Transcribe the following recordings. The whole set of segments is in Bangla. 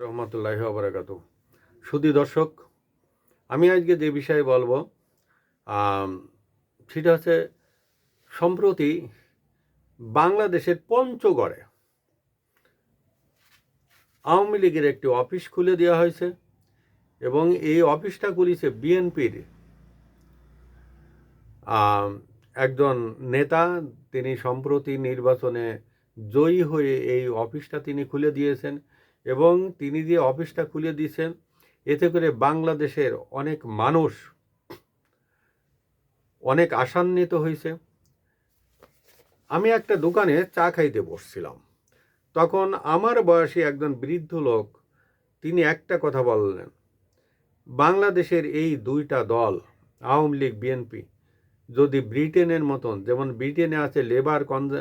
রহমতুল্লাহ আবরাকাত সুদী দর্শক, আমি আজকে যে বিষয়ে বলব সেটা হচ্ছে সম্প্রতি বাংলাদেশের পঞ্চগড়ে আওয়ামী লীগের একটি অফিস খুলে দেওয়া হয়েছে এবং এই অফিসটা খুলেছে বিএনপির। একজন নেতা, তিনি সম্প্রতি নির্বাচনে জয়ী হয়ে এই অফিসটা তিনি খুলে দিয়েছেন। এবং তিনি যে অফিসটা খুলে দিয়েছেন, এতে করে বাংলাদেশের অনেক মানুষ অনেক আশান্বিত হয়েছে। আমি একটা দোকানে চা খাইতে বসছিলাম। তখন আমার বয়সী একজন বৃদ্ধ লোক, তিনি একটা কথা বললেন, বাংলাদেশের এই দুইটা দল, আওয়ামী লীগ, বিএনপি, যদি ব্রিটেনের মতন, যেমন ব্রিটেনে আছে লেবার কনজা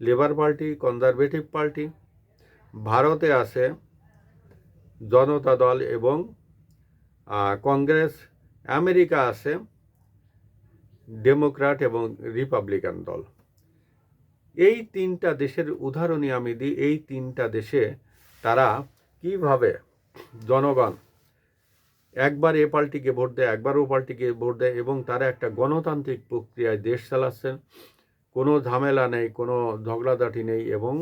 লেবার পার্টি, কনজারভেটিভ পার্টি ভারতে আছে জনতা দল এবং কংগ্রেস, আমেরিকা আছে ডেমোক্র্যাট এবং রিপাবলিকান দল। এই তিনটা দেশের উদাহরণই আমি দিই, এই তিনটা দেশে তারা কীভাবে জনগণ একবার এ পার্টিকে ভোট দেয়, একবার ও পার্টিকে ভোট দেয় এবং তারা একটা গণতান্ত্রিক প্রক্রিয়ায় দেশ চালাচ্ছেন, কোনো ঝামেলা নেই, কোনো ঝগড়াঝাটি নেই এবং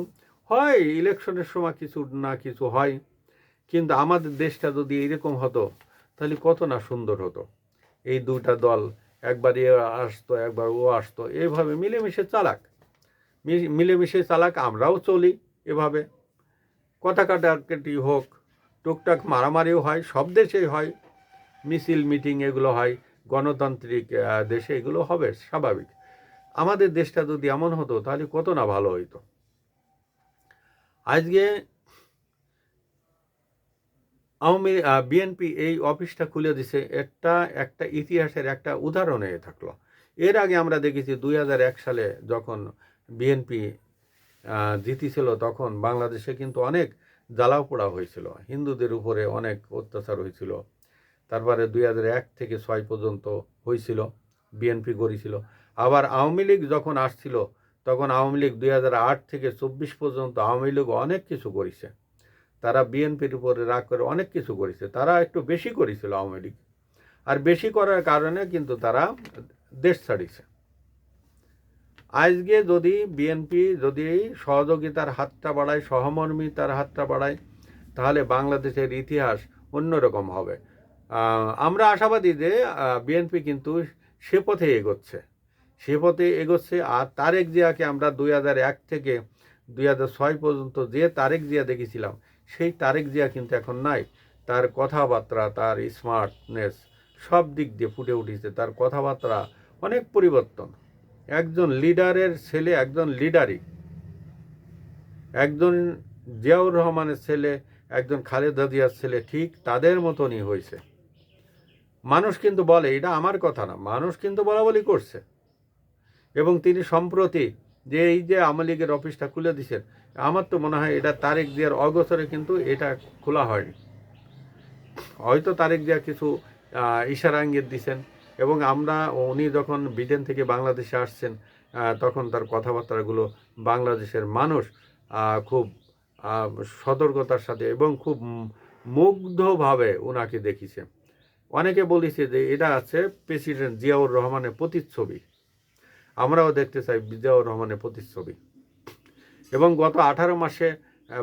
হয়, ইলেকশনের সময় কিছু না কিছু হয়, কিন্তু আমাদের দেশটা যদি এরকম হতো, তাহলে কত না সুন্দর হতো। এই দুটা দল, একবার এ আসতো, একবার ও আসতো, এইভাবে মিলেমিশে চালাক। মিলেমিশে চালাক, আমরাও চলি এভাবে। কথা কাটাকাটি হোক, টুকটাক মারামারিও হয়, সব দেশেই হয়, মিছিল, মিটিং এগুলো হয়, গণতান্ত্রিক দেশে এগুলো হবে, স্বাভাবিক। আমাদের দেশটা যদি এমন হতো, তাহলে কত না ভালো হইতো। আজকে আওয়ামী বিএনপি এই অফিসটা খুলে দিছে। একটা একটা ইতিহাসের একটা উদাহরণ হয়ে থাকল। এর আগে আমরা দেখেছি দুই সালে যখন বিএনপি জিতেছিল তখন বাংলাদেশে কিন্তু অনেক জ্বালাও পোড়া হয়েছিল। হিন্দুদের উপরে অনেক অত্যাচার হয়েছিল। তারপরে দুই এক থেকে ছয় পর্যন্ত হয়েছিল। বিএনপি গড়িছিল। আবার আওয়ামী লীগ যখন আসছিল তখন আওয়ামী লীগ দুই থেকে চব্বিশ পর্যন্ত আওয়ামী লীগ অনেক কিছু করেছে। তারা বিএনপির উপরে রাগ করে অনেক কিছু করেছে। তারা একটু বেশি করেছিল আওয়ামী লীগ। আর বেশি করার কারণে কিন্তু তারা দেশ ছাড়িছে আজকে যদি বিএনপি যদি সহযোগিতার হাতটা বাড়ায়, সহমর্মিতার হাতটা বাড়ায়, তাহলে বাংলাদেশের ইতিহাস অন্যরকম হবে। আমরা আশাবাদী যে বিএনপি কিন্তু সে পথে এগোচ্ছে। সে পথে এগোচ্ছে আর তারেক জিয়াকে আমরা দুই এক থেকে দুই ছয় পর্যন্ত যে তারেক জিয়া দেখেছিলাম, সেই তারেক জিয়া কিন্তু এখন নাই। তার কথাবার্তা, তার স্মার্টনেস সব দিক দিয়ে ফুটে উঠেছে। তার কথাবার্তা অনেক পরিবর্তন। একজন লিডারের ছেলে, একজন লিডারই। একজন জিয়াউর রহমানের ছেলে, একজন খালেদা জিয়ার ছেলে ঠিক তাদের মতনই হয়েছে। মানুষ কিন্তু বলে, এটা আমার কথা না। মানুষ কিন্তু বলা বলি করছে। এবং তিনি সম্প্রতি যে এই যে আওয়ামী লীগের অফিসটা খুলে দিছেন আমার তো মনে হয় এটা তারেক জিয়ার অগোচরে কিন্তু এটা খোলা হয়নি। হয়তো তারেক জিয়া কিছু ইশারা ইঙ্গিত দিছেন এবং আমরা, উনি যখন ব্রিটেন থেকে বাংলাদেশে আসছেন তখন তার কথাবার্তাগুলো বাংলাদেশের মানুষ খুব সতর্কতার সাথে এবং খুব মুগ্ধভাবে ওনাকে দেখিছে অনেকে বলেছে যে এটা আছে প্রেসিডেন্ট জিয়াউর রহমানের প্রতিচ্ছবি। আমরাও দেখতে চাই জিয়াউর রহমানের প্রতিচ্ছবি। এবং গত আঠারো মাসে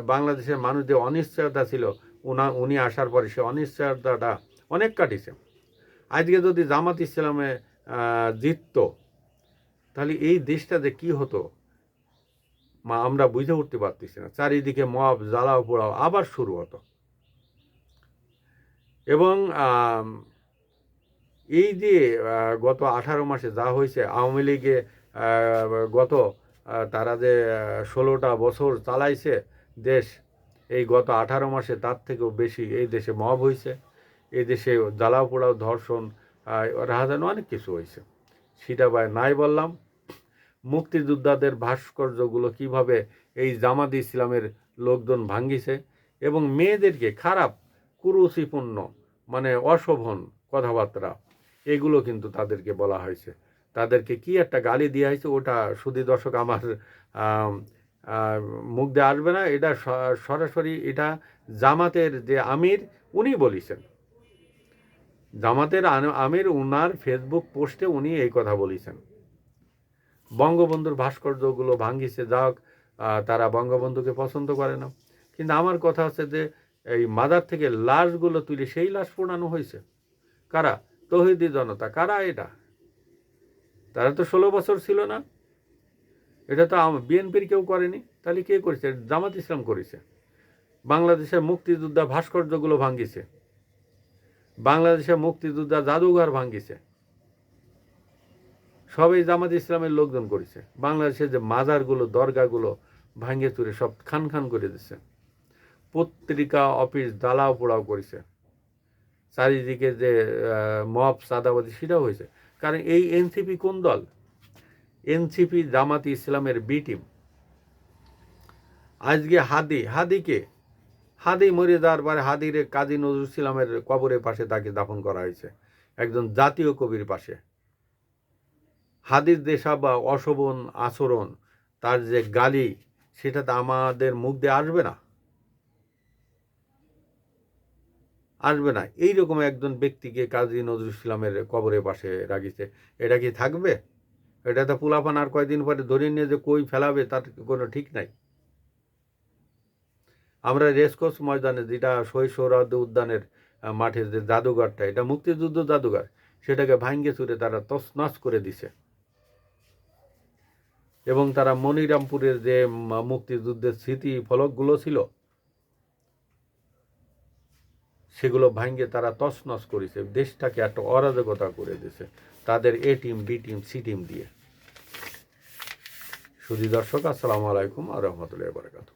বাংলাদেশের মানুষ যে অনিশ্চয়তা ছিল। উনা, উনি আসার পরে সে অনিশ্চয়তাটা অনেক কাটিছে আজকে যদি জামাত ইসলামে জিততো, তাহলে এই দেশটা যে কী হতো? মা, আমরা বুঝে উঠতে পারতেছি না। চারিদিকে মব, জ্বালাও পোড়াও আবার শুরু হতো। এবং এই যে গত আঠারো মাসে যা হয়েছে, আওয়ামী লীগে গত তারা যে ষোলোটা বছর চালাইছে দেশ, এই গত আঠারো মাসে তার থেকেও বেশি এই দেশে মব হয়েছে। এই দেশে জ্বালাও পোড়াও ধর্ষণ রাহাজানো অনেক কিছু হয়েছে। সেটা ভাই নাই বললাম। মুক্তিযোদ্ধাদের ভাস্কর্যগুলো কীভাবে এই জামাত ইসলামের লোকজন ভাঙ্গিছে এবং মেয়েদেরকে খারাপ, কুরুচিপূর্ণ মানে অশোভন কথাবার্তা এগুলো কিন্তু তাদেরকে বলা হয়েছে। তাদেরকে কি একটা গালি দেওয়া হয়েছে ওটা সুদী দর্শক আমার আম, মুখ দিয়ে আসবে না। এটা সরাসরি এটা জামাতের যে আমির উনি বলেছেন। জামাতের আমির উনার ফেসবুক পোস্টে উনি এই কথা বলেছেন। বঙ্গবন্ধুর ভাস্কর্যগুলো ভাঙ্গিছে যা হোক, তারা বঙ্গবন্ধুকে পছন্দ করে না। কিন্তু আমার কথা হচ্ছে যে এই মাদার থেকে লাশগুলো তুলে সেই লাশ পোড়ানো হয়েছে। কারা? তহিদি জনতা, কারা এটা? তারা তো ষোলো বছর ছিল না। এটা তো বিএনপির কেউ করেনি। তাহলে কে করেছে? জামাত ইসলাম করেছে। বাংলাদেশের মুক্তিযোদ্ধা ভাস্কর্যগুলো ভাঙ্গিছে বাংলাদেশের মুক্তিযোদ্ধা জাদুঘর ভাঙ্গিছে সবই জামাত ইসলামের লোকজন করেছে। বাংলাদেশের যে মাজারগুলো, দরগাগুলো ভাঙ্গে চুরে সব খান খান করে দিচ্ছে পত্রিকা, অফিস দালাও পোড়াও করেছে। চারিদিকে যে মব সাদাবাদি সেটাও হয়েছে। কারণ এই এনসিপি কোন দল? এনসিপি জামাতি ইসলামের বি টিম। আজকে হাদি হাদিকে হাদি মরে যাওয়ার পরে হাদিরে কাজী নজরুল ইসলামের কবরের পাশে তাকে দাফন করা হয়েছে, একজন জাতীয় কবির পাশে। হাদির দেশা বা অশোভন আচরণ, তার যে গালি, সেটা তো আমাদের মুখ দিয়ে আসবে না। আসবে না। এইরকম একজন ব্যক্তিকে কাজী নজরুল ইসলামের কবরে পাশে রাখিছে। এটা কি থাকবে? এটা তো পুলাপান আর কয়দিন পরে ধরে নিয়ে যে কই ফেলাবে তার কোনো ঠিক নাই? আমরা রেসকোর্স ময়দানে যেটা শৈশরাদ উদ্যানের আহ, মাঠে যে জাদুঘরটা এটা মুক্তিযুদ্ধ জাদুঘর। সেটাকে ভাঙ্গে চুরে তারা তছনছ করে দিছে। এবং তারা মনিরামপুরের যে মুক্তিযুদ্ধের স্মৃতি ফলকগুলো ছিল সেগুলো ভাঙ্গে তারা তছনছ করেছে। দেশটাকে একটা অরাজকতা করে দিয়েছে। তাদের A team, B team, C team দিয়ে। সুধী দর্শক, আসসালামু আলাইকুম আ রহমতুল্লাহ বারকাত